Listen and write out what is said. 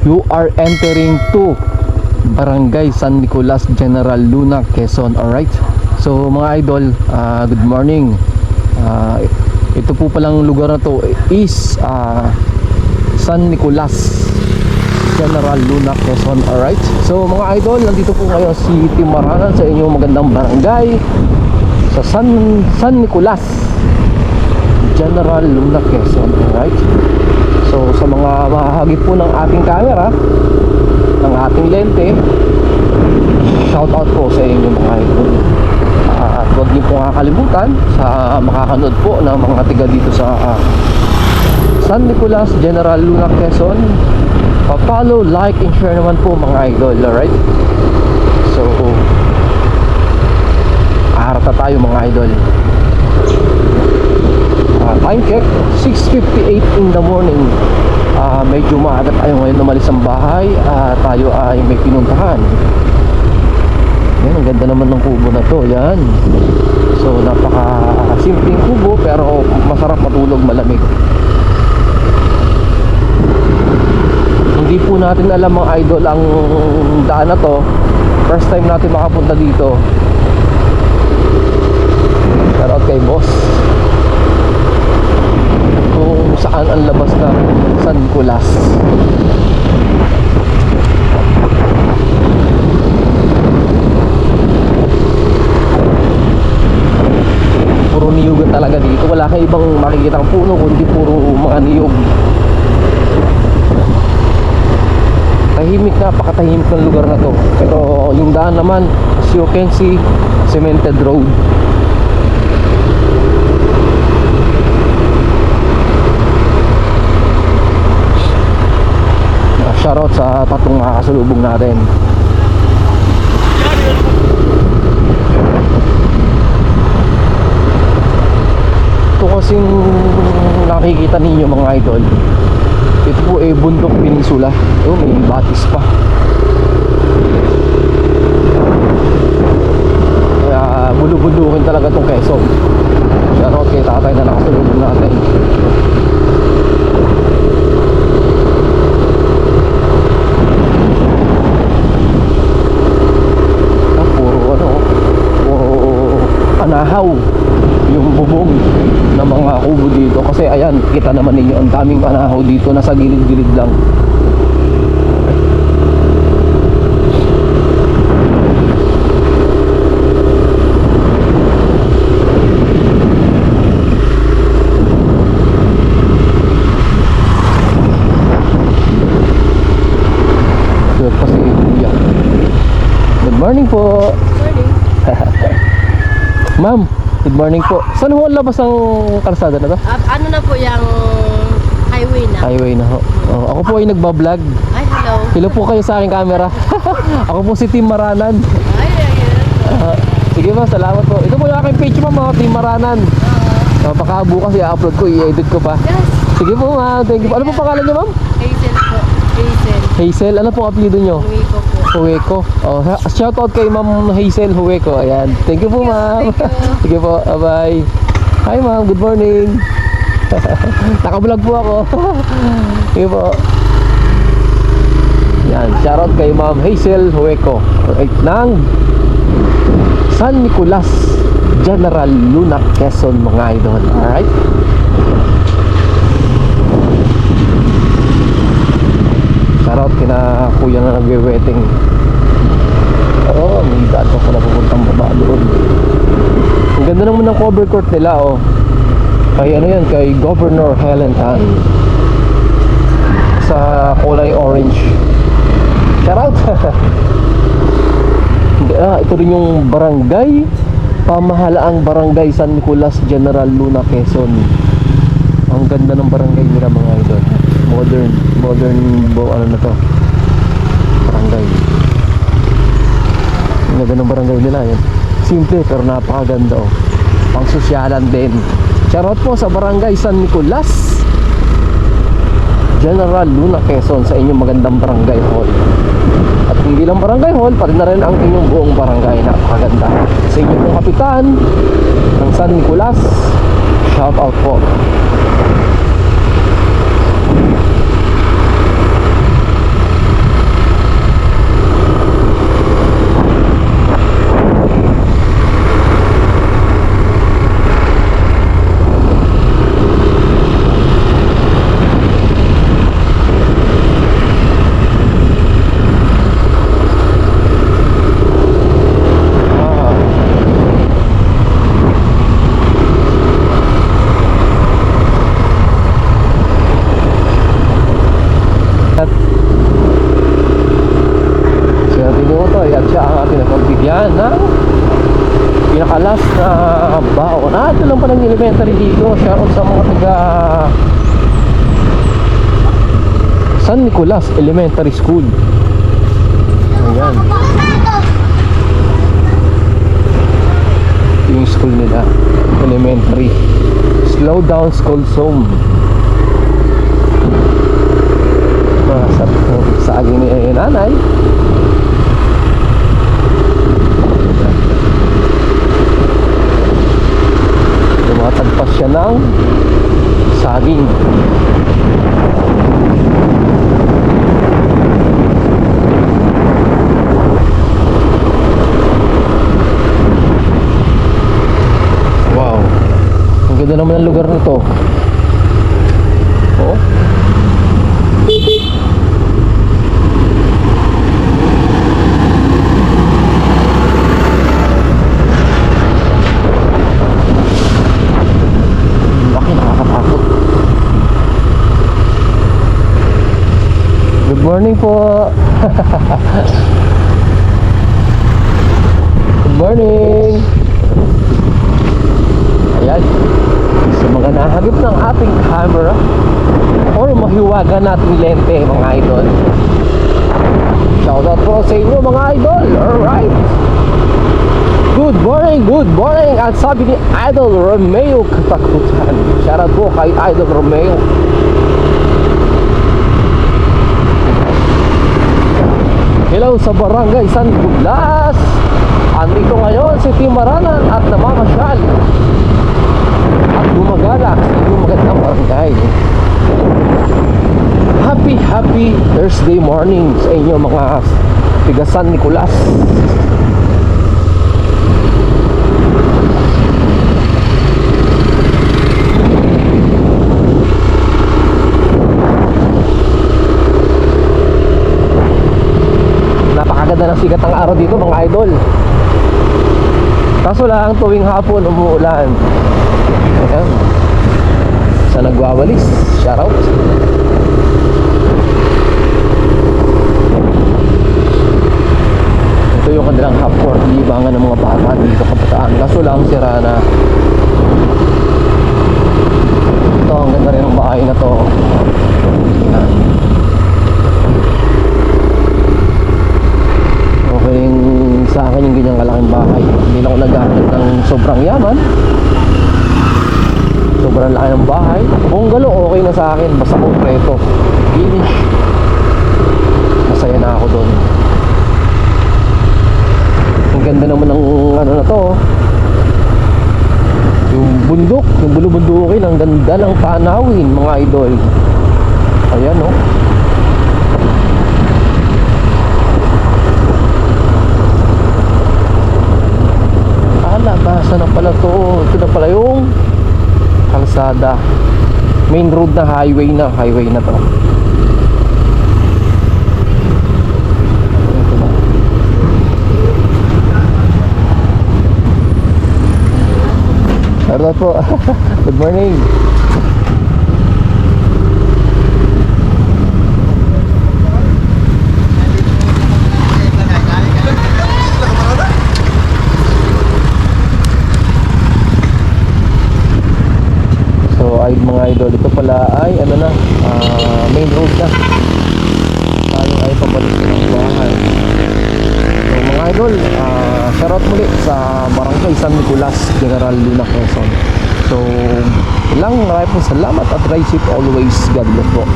You are entering to Barangay San Nicolas, General Luna, Quezon. Alright? So mga idol, ah, good morning. Ah, ito po palang lugar na to is ah, San Nicolas, General Luna, Quezon. Alright? So mga idol, nandito po ngayon si Tim Maranan sa inyong magandang barangay sa San, San Nicolas, General Luna, Quezon. Alright? So sa mga mahahagi po ng ating camera, ng ating lente, shout out po sa inyo mga idol. Ah, at huwag niyo po kakalimutan sa makakanood po ng mga tiga dito sa ah, San Nicolas, General Luna, Quezon. Pa-follow, like, and share naman po mga idol, alright? So, aharata tayo mga idol. Time check, 6.58 in the morning. Ah, medyo maaga tayo ngayon umalis ang bahay. Ah, tayo ay may pinuntahan. Yan, ang ganda naman ng kubo na to. Yan. So, napaka simpleng kubo pero masarap matulog malamig. Hindi po natin alam mga idol ang daan na to. First time natin makapunta dito. Pero kay boss kung saan ang labas ng San Nicolas. Puro niyog talaga dito. Wala kang ibang makikitang puno kundi puro mga niyog. Tahimik na, pakatahimik ng lugar na to. Pero yung daan naman, as you can see, cemented road. Uh, shoutout sa tatlong makakasalubong natin. Ito kasing nakikita ninyo mga idol. Ito po eh bundok peninsula. Oh, may batis pa. Kaya bulubundukin talaga tong Quezon. Shoutout kay tatay na nakasalubong natin. Ah, puro ano, puro anahaw yung bubong ng mga kubo dito kasi ayan, kita naman ninyo ang daming anahaw dito nasa gilid-gilid lang Good. Good morning po. Morning. Ma'am, good morning po. Saan ho ang labas ng kalsada na to? Ah, ano na po yung highway na? Highway na ho. Oh, ako po ay nagbablog. Ay, hello. Hello po kayo sa aking camera. ako po si Tim Maranan. Ay, ayun. Ah, sige po, salamat po. Ito po yung aking page ma'am, mga Tim Maranan. Uh, baka bukas i-upload ko, i-edit ko pa. Yes. Sige po ma'am, thank you po. Ano po pangalan niyo ma'am? Hazel po. Hazel. Hazel, ano po ang apelido niyo? Uwi Huweko. Oh, shout out kay Ma'am Hazel Huweko. Ayan. Thank you po, ma'am. Thank you. Po. Bye-bye. Hi, ma'am. Good morning. Naka-vlog po ako. Sige po. Yan. Shout out kay Ma'am Hazel Huweko. Right, ng San Nicolas General Luna, Quezon, mga idol. Alright? Shoutout kina kuya na nagwe-wetting. Oo, oh, may daan pa pala pupuntang baba doon. Ang ganda naman ng cover court nila, oh. Kay ano yan, kay Governor Helen Tan. Sa kulay orange. Hindi, ah, ito rin yung barangay. Pamahalaang barangay San Nicolas General Luna, Quezon. Ang ganda ng barangay nila mga idol. Modern, modern bo ano na to. Barangay. Ang ganda ng barangay nila yan. Simple pero napakaganda oh. Pang sosyalan din. Shoutout po sa barangay San Nicolas. General Luna Quezon sa inyong magandang barangay hall. At hindi lang barangay hall, pati na rin ang inyong buong barangay. Napakaganda. Sa inyong kapitan ng San Nicolas. Shout out po. Si Ate Nutoy at siya ang ating napagbigyan ng pinakalas na baon. Ah, ito lang pa ng elementary dito. Shoutout sa mga taga San Nicolas Elementary School. Ayan. Ito yung school nila. Elementary. Slow down school zone. Masarap saging ni eh, nanay. Tumatagpas siya ng saging. Wow. Ang ganda naman ng lugar na. Oh. Morning po. Good morning. Ayan. Sa mga nahagip ng ating camera or mahiwaga nating lente mga idol. Shoutout po sa inyo mga idol. Alright. Good morning, good morning. At sabi ni Idol Romeo Katakutan. Shoutout po kay Idol Romeo. Hello sa Barangay San Buglas. Andito ngayon si Tim Maranan at namamasyal at gumagala sa inyong magandang barangay. Happy, happy Thursday morning sa inyo mga tiga San Nicolas. Napakaganda ng sikat ng araw dito mga idol. Kaso lang tuwing hapon umuulan. Ayan. Sa nagwawalis, shoutout. Ito yung kanilang half court libangan ng mga bata dito kabataan. Kaso lang sira na. Ito, ang ganda rin ng bahay na to. Ayan. Okay yung- sa akin yung ganyang kalaking bahay. Hindi lang ako naghahanap ng sobrang yaman. Sobrang laki ng bahay. Bungalow, okay na sa akin. Basta kompleto. Finish. Masaya na ako doon. Ang ganda naman ng ano na to. oh. Yung bundok, yung bulubundukin, ang ganda ng tanawin, mga idol. Ayan, oh. Ala, basa na pala to. Ito na pala yung kalsada. Main road na highway na. Highway na to. Shoutout po. Good morning. Ay mga idol, ito pala ay ano na, ah, main road na. Tayo ay pabalik ng bahay. So mga idol, uh, shoutout muli sa Barangay San Nicolas, General Luna, Quezon. So, lang marami po salamat at ride safe always. God bless po.